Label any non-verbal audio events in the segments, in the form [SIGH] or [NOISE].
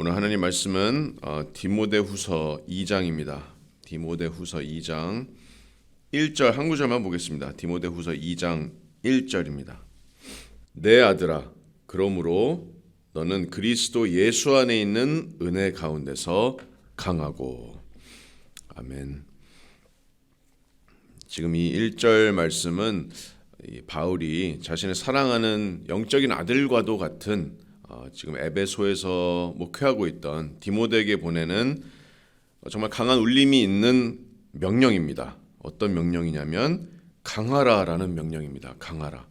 오늘 하나님 말씀은 어, 디모데후서 2장입니다. 디모데후서 2장 1절 한 구절만 보겠습니다. 디모데후서 2장 1절입니다. 내 아들아 그러므로 너는 그리스도 예수 안에 있는 은혜 가운데서 강하고 아멘. 지금 이 1절 말씀은 이 바울이 자신의 사랑하는 영적인 아들과도 같은 어, 지금 에베소에서 목회하고 있던 디모데에게 보내는 정말 강한 울림이 있는 명령입니다. 어떤 명령이냐면 강하라라는 명령입니다. 강하라.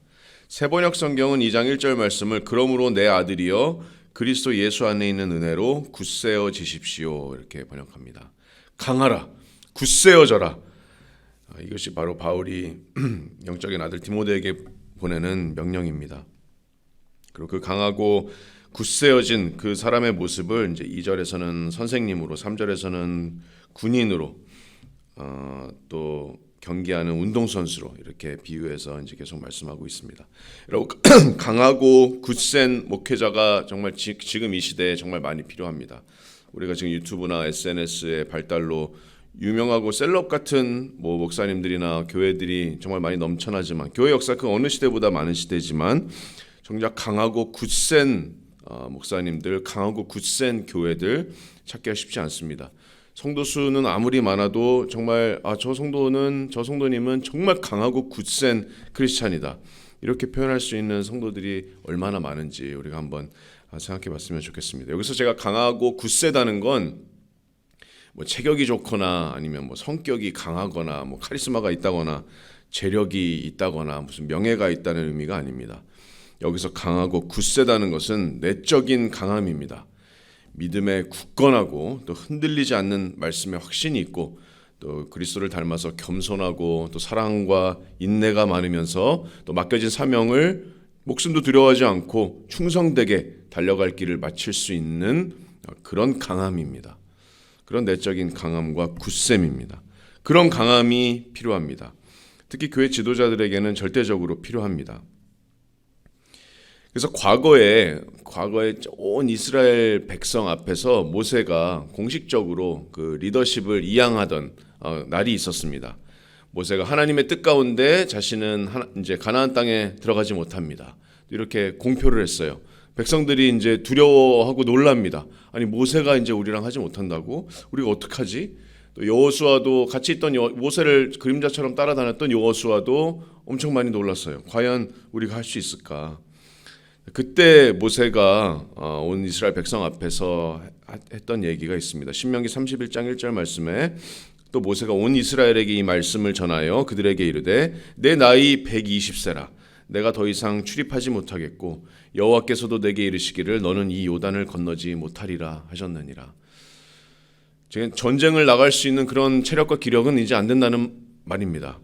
세번역 성경은 2장 1절 말씀을 그러므로 내 아들이여 그리스도 예수 안에 있는 은혜로 굳세어 지십시오 이렇게 번역합니다. 강하라, 굳세어져라. 아, 이것이 바로 바울이 [CLEARS THROAT] 영적인 아들 디모데에게 보내는 명령입니다. 그리고 그 강하고 굳세어진 그 사람의 모습을 이제 2절에서는 선생님으로, 3절에서는 군인으로, 어, 또 경기하는 운동선수로 이렇게 비유해서 이제 계속 말씀하고 있습니다. 여러분 [CLEARS THROAT] 강하고 굳센 목회자가 정말 지, 지금 이 시대에 정말 많이 필요합니다. 우리가 지금 유튜브나 SNS의 발달로 유명하고 셀럽 같은 뭐 목사님들이나 교회들이 정말 많이 넘쳐나지만 교회 역사 그 어느 시대보다 많은 시대지만 정작 강하고 굳센 어, 목사님들, 강하고 굳센 교회들 찾기가 쉽지 않습니다. 성도 수는 아무리 많아도 정말 아 저 성도는 저 성도님은 정말 강하고 굳센 크리스찬이다. 이렇게 표현할 수 있는 성도들이 얼마나 많은지 우리가 한번 생각해 봤으면 좋겠습니다. 여기서 제가 강하고 굳세다는 건 뭐 체격이 좋거나 아니면 뭐 성격이 강하거나 뭐 카리스마가 있다거나 재력이 있다거나 무슨 명예가 있다는 의미가 아닙니다. 여기서 강하고 굳세다는 것은 내적인 강함입니다. 믿음에 굳건하고 또 흔들리지 않는 말씀에 확신이 있고 또 그리스도를 닮아서 겸손하고 또 사랑과 인내가 많으면서 또 맡겨진 사명을 목숨도 두려워하지 않고 충성되게 달려갈 길을 마칠 수 있는 그런 강함입니다. 그런 내적인 강함과 굳셈입니다. 그런 강함이 필요합니다. 특히 교회 지도자들에게는 절대적으로 필요합니다. 그래서 과거에 과거에 온 이스라엘 백성 앞에서 모세가 공식적으로 그 리더십을 이양하던 어, 날이 있었습니다. 모세가 하나님의 뜻 가운데 자신은 하나, 이제 가나안 땅에 들어가지 못합니다. 이렇게 공표를 했어요. 백성들이 이제 두려워하고 놀랍니다. 아니 모세가 이제 우리랑 하지 못한다고 우리가 어떡하지? 또 여호수아도 같이 있던 여, 모세를 그림자처럼 따라다녔던 여호수아도 엄청 많이 놀랐어요. 과연 우리가 할 수 있을까? 그때 모세가 어, 온 이스라엘 백성 앞에서 했던 얘기가 있습니다. 신명기 31장 1절 말씀에 또 모세가 온 이스라엘에게 이 말씀을 전하여 그들에게 이르되 내 나이 120세라 내가 더 이상 출입하지 못하겠고 여호와께서도 내게 이르시기를 너는 이 요단을 건너지 못하리라 하셨느니라. 전쟁을 나갈 수 있는 그런 체력과 기력은 이제 안 된다는 말입니다.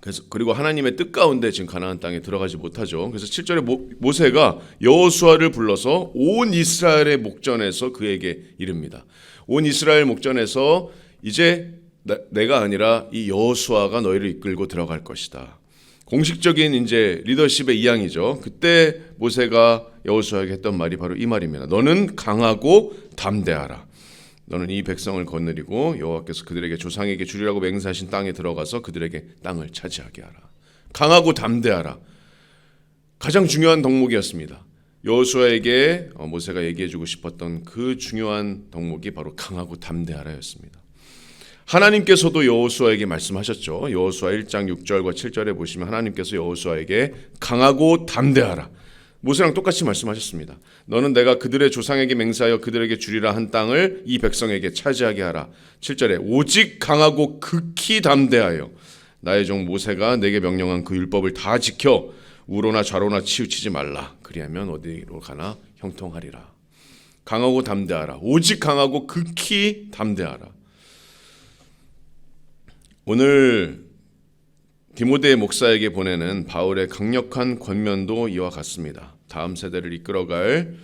그래서 그리고 하나님의 뜻 가운데 지금 가나안 땅에 들어가지 못하죠. 그래서 7절에 모, 모세가 여호수아를 불러서 온 이스라엘의 목전에서 그에게 이릅니다. 온 이스라엘 목전에서 이제 나, 내가 아니라 이 여호수아가 너희를 이끌고 들어갈 것이다. 공식적인 이제 리더십의 이양이죠. 그때 모세가 여호수아에게 했던 말이 바로 이 말입니다. 너는 강하고 담대하라. 너는 이 백성을 거느리고 여호와께서 그들에게 조상에게 주리라고 맹세하신 땅에 들어가서 그들에게 땅을 차지하게 하라. 강하고 담대하라. 가장 중요한 덕목이었습니다. 여호수아에게 어, 모세가 얘기해주고 싶었던 그 중요한 덕목이 바로 강하고 담대하라였습니다. 하나님께서도 여호수아에게 말씀하셨죠. 여호수아 1장 6절과 7절에 보시면 하나님께서 여호수아에게 강하고 담대하라. 모세랑 똑같이 말씀하셨습니다. 너는 내가 그들의 조상에게 맹세하여 그들에게 주리라 한 땅을 이 백성에게 차지하게 하라. 7절에 오직 강하고 극히 담대하여 나의 종 모세가 내게 명령한 그 율법을 다 지켜 우로나 좌로나 치우치지 말라. 그리하면 어디로 가나 형통하리라. 강하고 담대하라. 오직 강하고 극히 담대하라. 오늘 디모데 목사에게 보내는 바울의 강력한 권면도 이와 같습니다. 다음 세대를 이끌어갈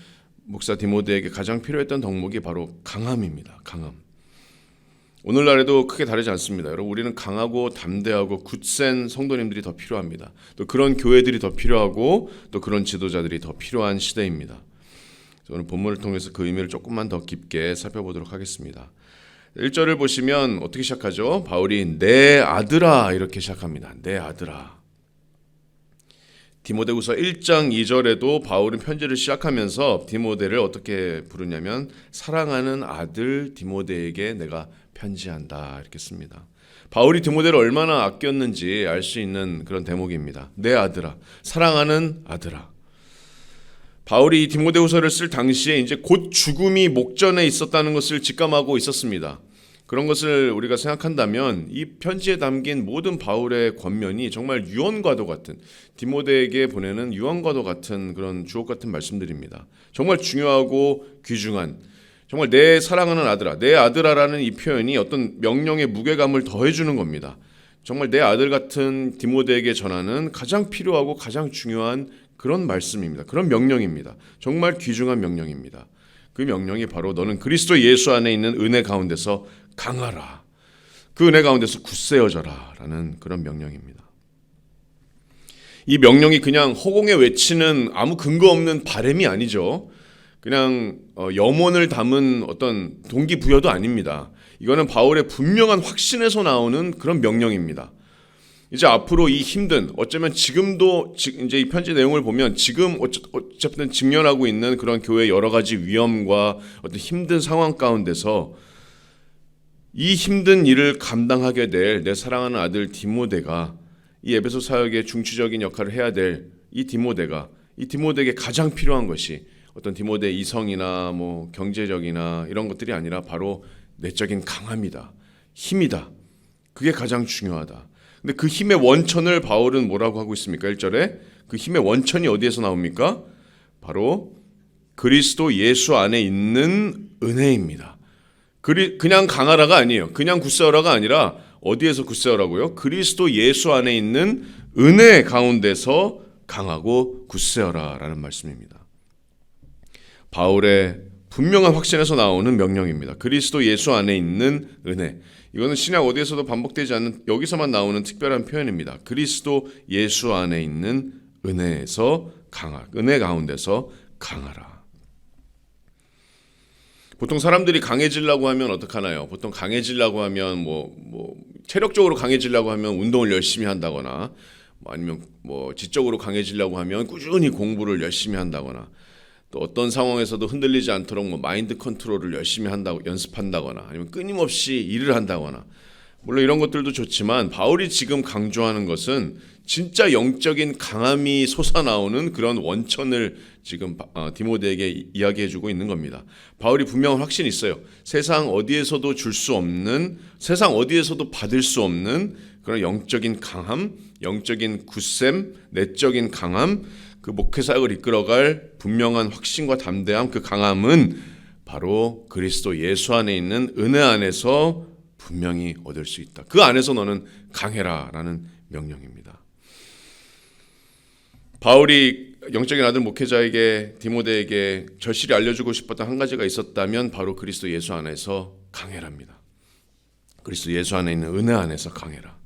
목사 디모데에게 가장 필요했던 덕목이 바로 강함입니다. 강함. 오늘날에도 크게 다르지 않습니다. 여러분 우리는 강하고 담대하고 굳센 성도님들이 더 필요합니다. 또 그런 교회들이 더 필요하고 또 그런 지도자들이 더 필요한 시대입니다. 오늘 본문을 통해서 그 의미를 조금만 더 깊게 살펴보도록 하겠습니다. 1절을 보시면 어떻게 시작하죠? 바울이 내 아들아 이렇게 시작합니다. 내 아들아. 디모데후서 1장 2절에도 바울은 편지를 시작하면서 디모데를 어떻게 부르냐면 사랑하는 아들 디모데에게 내가 편지한다 이렇게 씁니다. 바울이 디모데를 얼마나 아꼈는지 알 수 있는 그런 대목입니다. 내 아들아, 사랑하는 아들아. 바울이 이 디모데후서를 쓸 당시에 이제 곧 죽음이 목전에 있었다는 것을 직감하고 있었습니다. 그런 것을 우리가 생각한다면 이 편지에 담긴 모든 바울의 권면이 정말 유언과도 같은 디모데에게 보내는 유언과도 같은 그런 주옥 같은 말씀들입니다. 정말 중요하고 귀중한 정말 내 사랑하는 아들아, 내 아들아라는 이 표현이 어떤 명령의 무게감을 더해주는 겁니다. 정말 내 아들 같은 디모데에게 전하는 가장 필요하고 가장 중요한 그런 말씀입니다. 그런 명령입니다. 정말 귀중한 명령입니다. 그 명령이 바로 너는 그리스도 예수 안에 있는 은혜 가운데서 강하라. 그 은혜 가운데서 굳세어져라. 라는 그런 명령입니다. 이 명령이 그냥 허공에 외치는 아무 근거 없는 바램이 아니죠. 그냥 어, 염원을 담은 어떤 동기부여도 아닙니다. 이거는 바울의 분명한 확신에서 나오는 그런 명령입니다. 이제 앞으로 이 힘든 어쩌면 지금도 이제 이 편지 내용을 보면 지금 어쨌든 직면하고 있는 그런 교회 여러 가지 위험과 어떤 힘든 상황 가운데서 이 힘든 일을 감당하게 될 내 사랑하는 아들 디모데가 이 에베소 사역의 중추적인 역할을 해야 될 이 디모데가 이 디모데에게 가장 필요한 것이 어떤 디모데 이성이나 뭐 경제적이나 이런 것들이 아니라 바로 내적인 강함이다. 힘이다. 그게 가장 중요하다. 근데 그 힘의 원천을 바울은 뭐라고 하고 있습니까? 1절에 그 힘의 원천이 어디에서 나옵니까? 바로 그리스도 예수 안에 있는 은혜입니다. 그리, 그냥 강하라가 아니에요. 그냥 굳세어라가 아니라 어디에서 굳세어라고요? 그리스도 예수 안에 있는 은혜 가운데서 강하고 굳세어라라는 말씀입니다. 바울의 분명한 확신에서 나오는 명령입니다. 그리스도 예수 안에 있는 은혜. 이거는 신약 어디에서도 반복되지 않는 여기서만 나오는 특별한 표현입니다. 그리스도 예수 안에 있는 은혜에서 강하, 은혜 가운데서 강하라. 보통 사람들이 강해지려고 하면 어떡하나요? 보통 강해지려고 하면 뭐, 뭐, 체력적으로 강해지려고 하면 운동을 열심히 한다거나, 뭐 아니면 뭐, 지적으로 강해지려고 하면 꾸준히 공부를 열심히 한다거나, 또 어떤 상황에서도 흔들리지 않도록 뭐 마인드 컨트롤을 열심히 한다고 연습한다거나 아니면 끊임없이 일을 한다거나 물론 이런 것들도 좋지만 바울이 지금 강조하는 것은 진짜 영적인 강함이 솟아나오는 그런 원천을 지금 어, 디모데에게 이야기해주고 있는 겁니다. 바울이 분명한 확신이 있어요. 세상 어디에서도 줄 수 없는, 세상 어디에서도 받을 수 없는 그런 영적인 강함, 영적인 굳셈, 내적인 강함, 그 목회 사역을 이끌어갈 분명한 확신과 담대함, 그 강함은 바로 그리스도 예수 안에 있는 은혜 안에서 분명히 얻을 수 있다. 그 안에서 너는 강해라라는 명령입니다. 바울이 영적인 아들 목회자에게 디모데에게 절실히 알려주고 싶었던 한 가지가 있었다면 바로 그리스도 예수 안에서 강해랍니다. 그리스도 예수 안에 있는 은혜 안에서 강해라.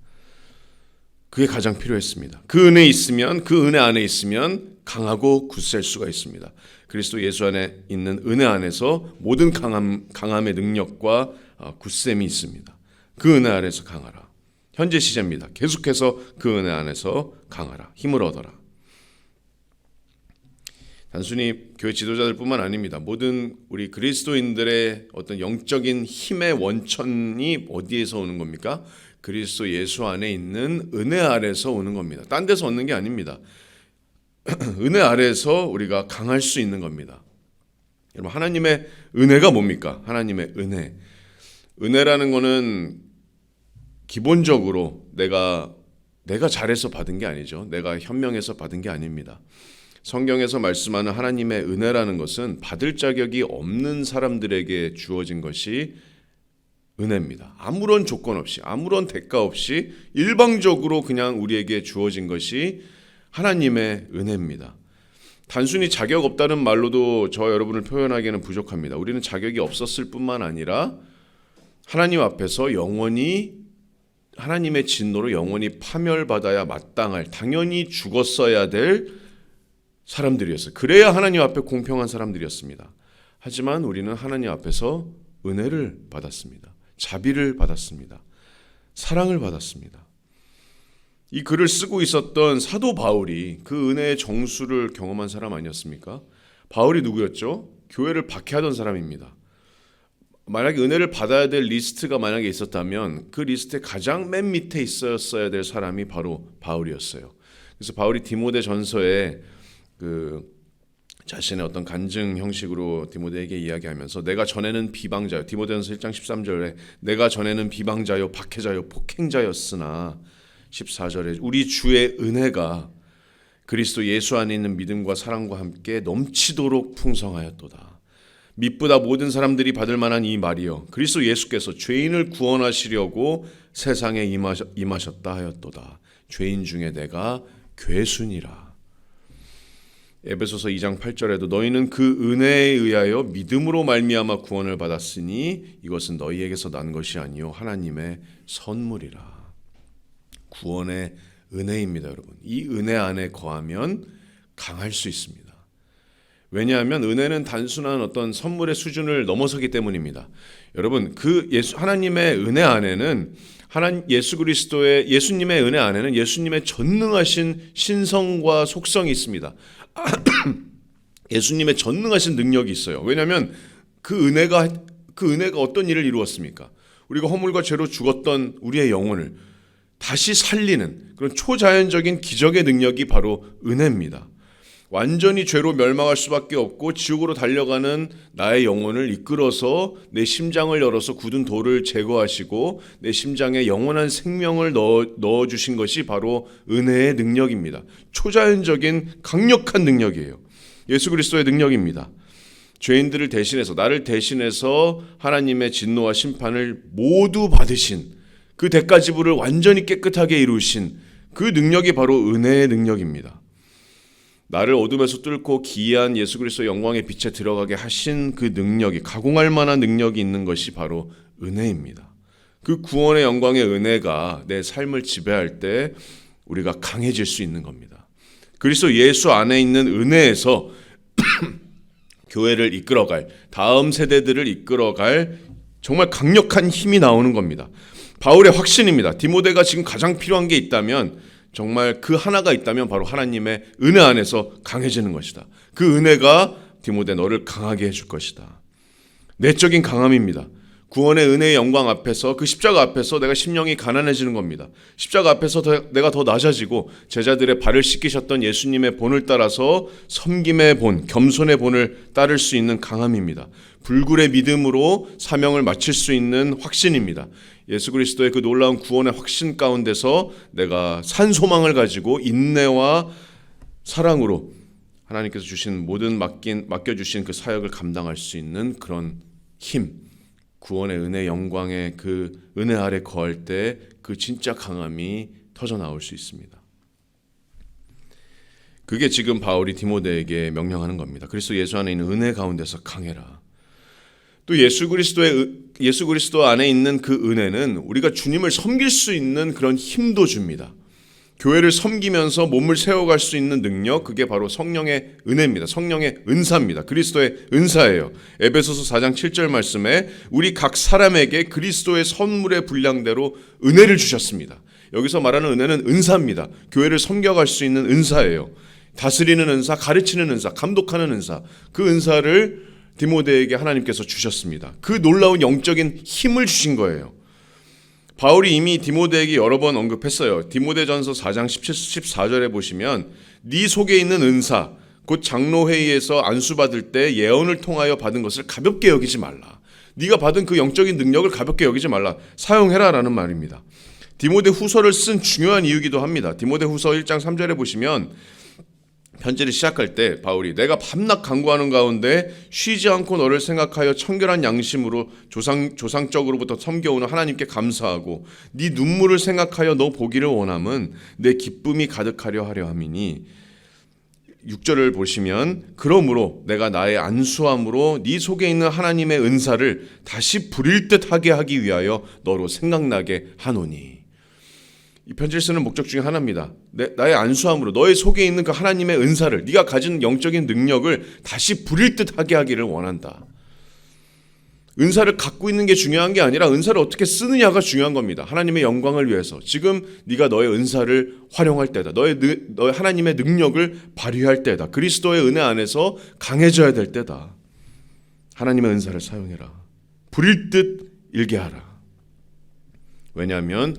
그게 가장 필요했습니다. 그 은혜 있으면 그 은혜 안에 있으면 강하고 굳셀 수가 있습니다. 그리스도 예수 안에 있는 은혜 안에서 모든 강함 강함의 능력과 어, 굳셈이 있습니다. 그 은혜 안에서 강하라. 현재 시제입니다. 계속해서 그 은혜 안에서 강하라. 힘을 얻어라. 단순히 교회 지도자들뿐만 아닙니다. 모든 우리 그리스도인들의 어떤 영적인 힘의 원천이 어디에서 오는 겁니까? 그리스도 예수 안에 있는 은혜 아래서 오는 겁니다. 딴 데서 얻는 게 아닙니다. [CLEARS THROAT] 은혜 아래서 우리가 강할 수 있는 겁니다. 여러분 하나님의 은혜가 뭡니까? 하나님의 은혜. 은혜라는 거는 기본적으로 내가 내가 잘해서 받은 게 아니죠. 내가 현명해서 받은 게 아닙니다. 성경에서 말씀하는 하나님의 은혜라는 것은 받을 자격이 없는 사람들에게 주어진 것이 은혜입니다. 아무런 조건 없이, 아무런 대가 없이 일방적으로 그냥 우리에게 주어진 것이 하나님의 은혜입니다. 단순히 자격 없다는 말로도 저 여러분을 표현하기에는 부족합니다. 우리는 자격이 없었을 뿐만 아니라 하나님 앞에서 영원히 하나님의 진노로 영원히 파멸받아야 마땅할 당연히 죽었어야 될 사람들이었어요. 그래야 하나님 앞에 공평한 사람들이었습니다. 하지만 우리는 하나님 앞에서 은혜를 받았습니다. 자비를 받았습니다. 사랑을 받았습니다. 이 글을 쓰고 있었던 사도 바울이 그 은혜의 정수를 경험한 사람 아니었습니까? 바울이 누구였죠? 교회를 박해하던 사람입니다. 만약에 은혜를 받아야 될 리스트가 만약에 있었다면 그 리스트에 가장 맨 밑에 있었어야 될 사람이 바로 바울이었어요. 그래서 바울이 디모데 전서에 그 자신의 어떤 간증 형식으로 디모데에게 이야기하면서 내가 전에는 비방자요. 디모데전서 1장 13절에 내가 전에는 비방자요, 박해자요, 폭행자였으나 14절에 우리 주의 은혜가 그리스도 예수 안에 있는 믿음과 사랑과 함께 넘치도록 풍성하였도다. 믿보다 모든 사람들이 받을 만한 이 말이요 그리스도 예수께서 죄인을 구원하시려고 세상에 임하셨, 임하셨다 하였도다. 죄인 중에 내가 괴순이라. 에베소서 2장 8절에도 너희는 그 은혜에 의하여 믿음으로 말미암아 구원을 받았으니 이것은 너희에게서 난 것이 아니요 하나님의 선물이라. 구원의 은혜입니다, 여러분. 이 은혜 안에 거하면 강할 수 있습니다. 왜냐하면 은혜는 단순한 어떤 선물의 수준을 넘어서기 때문입니다. 여러분, 그 예수 하나님의 은혜 안에는 하나님 예수 그리스도의 예수님의 은혜 안에는 예수님의 전능하신 신성과 속성이 있습니다. [COUGHS] 예수님의 전능하신 능력이 있어요. 왜냐하면 그 은혜가 그 은혜가 어떤 일을 이루었습니까? 우리가 허물과 죄로 죽었던 우리의 영혼을 다시 살리는 그런 초자연적인 기적의 능력이 바로 은혜입니다. 완전히 죄로 멸망할 수밖에 없고 지옥으로 달려가는 나의 영혼을 이끌어서 내 심장을 열어서 굳은 돌을 제거하시고 내 심장에 영원한 생명을 넣어, 주신 것이 바로 은혜의 능력입니다. 초자연적인 강력한 능력이에요. 예수 그리스도의 능력입니다. 죄인들을 대신해서 나를 대신해서 하나님의 진노와 심판을 모두 받으신 그 대가 지불을 완전히 깨끗하게 이루신 그 능력이 바로 은혜의 능력입니다. 나를 어둠에서 뚫고 기이한 예수 그리스도 영광의 빛에 들어가게 하신 그 능력이 가공할 만한 능력이 있는 것이 바로 은혜입니다. 그 구원의 영광의 은혜가 내 삶을 지배할 때 우리가 강해질 수 있는 겁니다. 그리스도 예수 안에 있는 은혜에서 [CLEARS THROAT] 교회를 이끌어갈 다음 세대들을 이끌어갈 정말 강력한 힘이 나오는 겁니다. 바울의 확신입니다. 디모데가 지금 가장 필요한 게 있다면 정말 그 하나가 있다면 바로 하나님의 은혜 안에서 강해지는 것이다. 그 은혜가 디모데 너를 강하게 해줄 것이다. 내적인 강함입니다. 구원의 은혜의 영광 앞에서 그 십자가 앞에서 내가 심령이 가난해지는 겁니다. 십자가 앞에서 더, 내가 더 낮아지고 제자들의 발을 씻기셨던 예수님의 본을 따라서 섬김의 본, 겸손의 본을 따를 수 있는 강함입니다. 불굴의 믿음으로 사명을 마칠 수 있는 확신입니다. 예수 그리스도의 그 놀라운 구원의 확신 가운데서 내가 산 소망을 가지고 인내와 사랑으로 하나님께서 주신 모든 맡긴 맡겨 주신 그 사역을 감당할 수 있는 그런 힘, 구원의 은혜 영광의 그 은혜 아래 거할 때 그 진짜 강함이 터져 나올 수 있습니다. 그게 지금 바울이 디모데에게 명령하는 겁니다. 그리스도 예수 안에 있는 은혜 가운데서 강해라. 또 예수 그리스도의 예수 그리스도 안에 있는 그 은혜는 우리가 주님을 섬길 수 있는 그런 힘도 줍니다. 교회를 섬기면서 몸을 세워갈 수 있는 능력, 그게 바로 성령의 은혜입니다. 성령의 은사입니다. 그리스도의 은사예요. 에베소서 4장 7절 말씀에 우리 각 사람에게 그리스도의 선물의 분량대로 은혜를 주셨습니다. 여기서 말하는 은혜는 은사입니다. 교회를 섬겨갈 수 있는 은사예요. 다스리는 은사, 가르치는 은사, 감독하는 은사, 그 은사를 디모데에게 하나님께서 주셨습니다. 그 놀라운 영적인 힘을 주신 거예요. 바울이 이미 디모데에게 여러 번 언급했어요. 디모데전서 4장 17, 14절에 보시면 네 속에 있는 은사 곧 장로 회의에서 안수 받을 때 예언을 통하여 받은 것을 가볍게 여기지 말라. 네가 받은 그 영적인 능력을 가볍게 여기지 말라. 사용해라라는 말입니다. 디모데 후서를 쓴 중요한 이유기도 합니다. 디모데 후서 1장 3절에 보시면 편지를 시작할 때 바울이 내가 밤낮 간구하는 가운데 쉬지 않고 너를 생각하여 청결한 양심으로 조상 조상적으로부터 섬겨오는 하나님께 감사하고 네 눈물을 생각하여 너 보기를 원함은 내 기쁨이 가득하려 하려 함이니 6절을 보시면 그러므로 내가 나의 안수함으로 네 속에 있는 하나님의 은사를 다시 부릴 듯하게 하기 위하여 너로 생각나게 하노니 이 편지를 쓰는 목적 중에 하나입니다. 내, 나의 안수함으로 너의 속에 있는 그 하나님의 은사를 네가 가진 영적인 능력을 다시 부릴 듯하게 하기를 원한다. 은사를 갖고 있는 게 중요한 게 아니라 은사를 어떻게 쓰느냐가 중요한 겁니다. 하나님의 영광을 위해서. 지금 네가 너의 은사를 활용할 때다. 너의 느- 너의 하나님의 능력을 발휘할 때다. 그리스도의 은혜 안에서 강해져야 될 때다. 하나님의 은사를 사용해라. 부릴 듯 일게 하라. 왜냐하면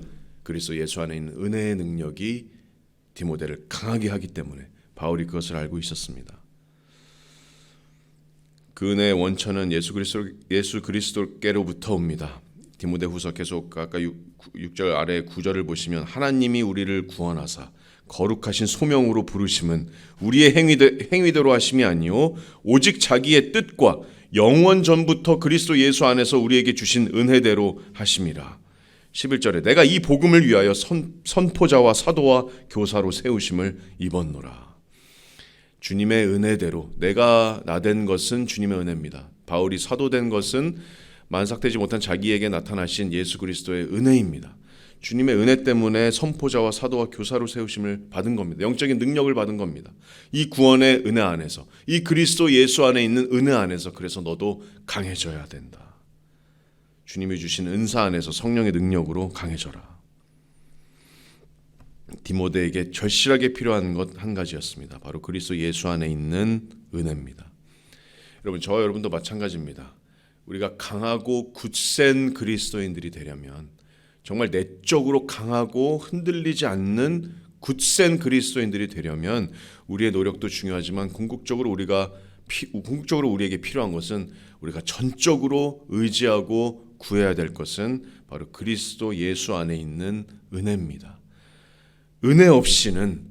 그리스도 예수 안에 있는 은혜의 능력이 디모데를 강하게 하기 때문에 바울이 그것을 알고 있었습니다. 그 은혜의 원천은 예수 그리스도 예수 그리스도께로부터 옵니다. 디모데후서 계속 아까 6, 절 아래 9절을 보시면 하나님이 우리를 구원하사 거룩하신 소명으로 부르심은 우리의 행위대, 행위대로 하심이 아니요 오직 자기의 뜻과 영원 전부터 그리스도 예수 안에서 우리에게 주신 은혜대로 하심이라. 11절에 내가 이 복음을 위하여 선, 선포자와 사도와 교사로 세우심을 입었노라. 주님의 은혜대로 내가 나된 것은 주님의 은혜입니다. 바울이 사도된 것은 만삭되지 못한 자기에게 나타나신 예수 그리스도의 은혜입니다. 주님의 은혜 때문에 선포자와 사도와 교사로 세우심을 받은 겁니다. 영적인 능력을 받은 겁니다. 이 구원의 은혜 안에서 이 그리스도 예수 안에 있는 은혜 안에서 그래서 너도 강해져야 된다. 주님이 주신 은사 안에서 성령의 능력으로 강해져라. 디모데에게 절실하게 필요한 것 한 가지였습니다. 바로 그리스도 예수 안에 있는 은혜입니다. 여러분 저와 여러분도 마찬가지입니다. 우리가 강하고 굳센 그리스도인들이 되려면 정말 내적으로 강하고 흔들리지 않는 굳센 그리스도인들이 되려면 우리의 노력도 중요하지만 궁극적으로 우리가 피, 궁극적으로 우리에게 필요한 것은 우리가 전적으로 의지하고 구해야 될 것은 바로 그리스도 예수 안에 있는 은혜입니다. 은혜 없이는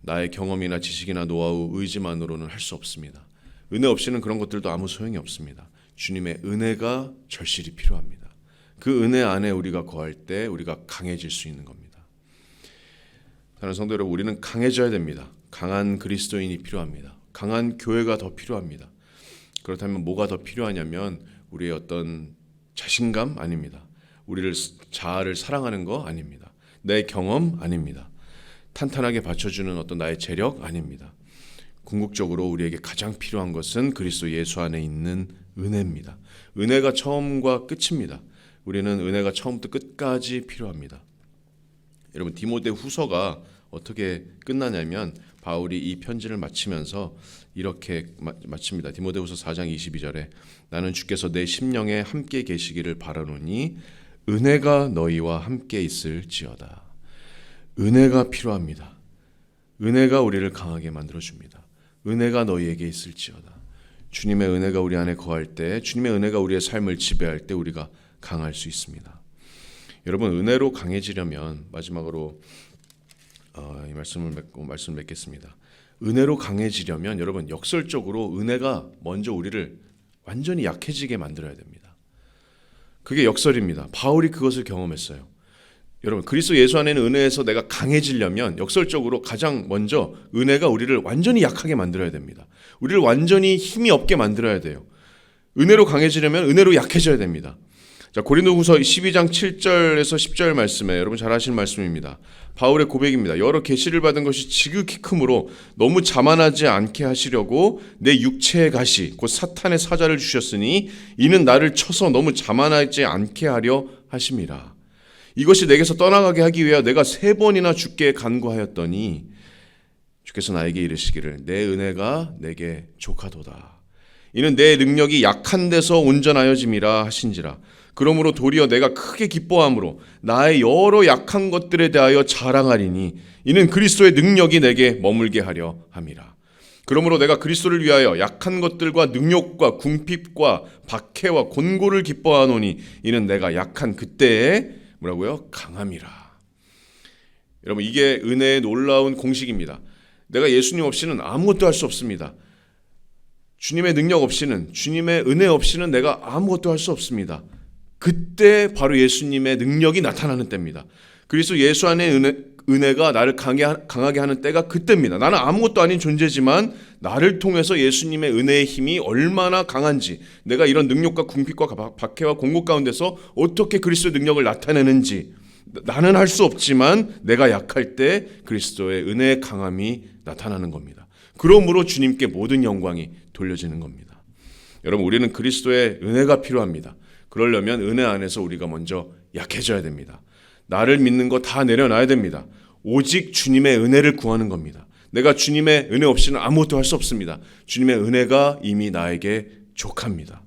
나의 경험이나 지식이나 노하우, 의지만으로는 할 수 없습니다. 은혜 없이는 그런 것들도 아무 소용이 없습니다. 주님의 은혜가 절실히 필요합니다. 그 은혜 안에 우리가 거할 때 우리가 강해질 수 있는 겁니다. 다른 성도 여러분, 우리는 강해져야 됩니다. 강한 그리스도인이 필요합니다. 강한 교회가 더 필요합니다. 그렇다면 뭐가 더 필요하냐면 우리의 어떤 자신감 아닙니다. 우리를 자아를 사랑하는 거 아닙니다. 내 경험 아닙니다. 탄탄하게 받쳐주는 어떤 나의 재력 아닙니다. 궁극적으로 우리에게 가장 필요한 것은 그리스도 예수 안에 있는 은혜입니다. 은혜가 처음과 끝입니다. 우리는 은혜가 처음부터 끝까지 필요합니다. 여러분 디모데 후서가 어떻게 끝나냐면 바울이 이 편지를 마치면서 이렇게 마칩니다. 디모데후서 4장 22절에 나는 주께서 내 심령에 함께 계시기를 바라노니 은혜가 너희와 함께 있을지어다. 은혜가 필요합니다. 은혜가 우리를 강하게 만들어 줍니다. 은혜가 너희에게 있을지어다. 주님의 은혜가 우리 안에 거할 때, 주님의 은혜가 우리의 삶을 지배할 때 우리가 강할 수 있습니다. 여러분 은혜로 강해지려면 마지막으로 어, 이 말씀을 맺고 말씀을 맺겠습니다. 은혜로 강해지려면 여러분 역설적으로 은혜가 먼저 우리를 완전히 약해지게 만들어야 됩니다. 그게 역설입니다. 바울이 그것을 경험했어요. 여러분 그리스도 예수 안에는 은혜에서 내가 강해지려면 역설적으로 가장 먼저 은혜가 우리를 완전히 약하게 만들어야 됩니다. 우리를 완전히 힘이 없게 만들어야 돼요. 은혜로 강해지려면 은혜로 약해져야 됩니다. 자, 고린도후서 12장 7절에서 10절 말씀에 여러분 잘 아시는 말씀입니다. 바울의 고백입니다. 여러 계시를 받은 것이 지극히 크므로 너무 자만하지 않게 하시려고 내 육체의 가시 곧 사탄의 사자를 주셨으니 이는 나를 쳐서 너무 자만하지 않게 하려 하심이라. 이것이 내게서 떠나가게 하기 위하여 내가 세 번이나 주께 간구하였더니 주께서 나에게 이르시기를 내 은혜가 내게 족하도다. 이는 내 능력이 약한 데서 온전하여짐이라 하신지라. 그러므로 도리어 내가 크게 기뻐함으로 나의 여러 약한 것들에 대하여 자랑하리니 이는 그리스도의 능력이 내게 머물게 하려 함이라. 그러므로 내가 그리스도를 위하여 약한 것들과 능욕과 궁핍과 박해와 곤고를 기뻐하노니 이는 내가 약한 그때에 뭐라고요? 강함이라. 여러분 이게 은혜의 놀라운 공식입니다. 내가 예수님 없이는 아무것도 할 수 없습니다. 주님의 능력 없이는 주님의 은혜 없이는 내가 아무것도 할 수 없습니다. 그때 바로 예수님의 능력이 나타나는 때입니다. 그리스도 예수 안에 은혜, 은혜가 나를 강하게 하는 때가 그때입니다. 나는 아무것도 아닌 존재지만 나를 통해서 예수님의 은혜의 힘이 얼마나 강한지 내가 이런 능력과 궁핍과 박해와 공고 가운데서 어떻게 그리스도의 능력을 나타내는지 나는 할 수 없지만 내가 약할 때 그리스도의 은혜의 강함이 나타나는 겁니다. 그러므로 주님께 모든 영광이 돌려지는 겁니다. 여러분 우리는 그리스도의 은혜가 필요합니다. 그러려면 은혜 안에서 우리가 먼저 약해져야 됩니다. 나를 믿는 거 다 내려놔야 됩니다. 오직 주님의 은혜를 구하는 겁니다. 내가 주님의 은혜 없이는 아무것도 할 수 없습니다. 주님의 은혜가 이미 나에게 족합니다.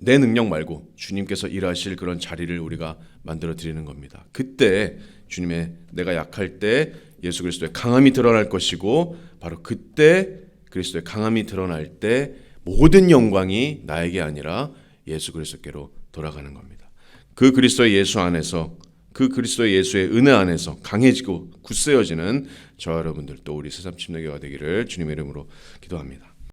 내 능력 말고 주님께서 일하실 그런 자리를 우리가 만들어 드리는 겁니다. 그때 주님의 내가 약할 때 예수 그리스도의 강함이 드러날 것이고 바로 그때 그리스도의 강함이 드러날 때 모든 영광이 나에게 아니라 예수 그리스도께로 돌아가는 겁니다. 그 그리스도의 예수 안에서 그 그리스도의 예수의 은혜 안에서 강해지고 굳세어지는 저와 여러분들 또 우리 새삼 침례교가 되기를 주님의 이름으로 기도합니다.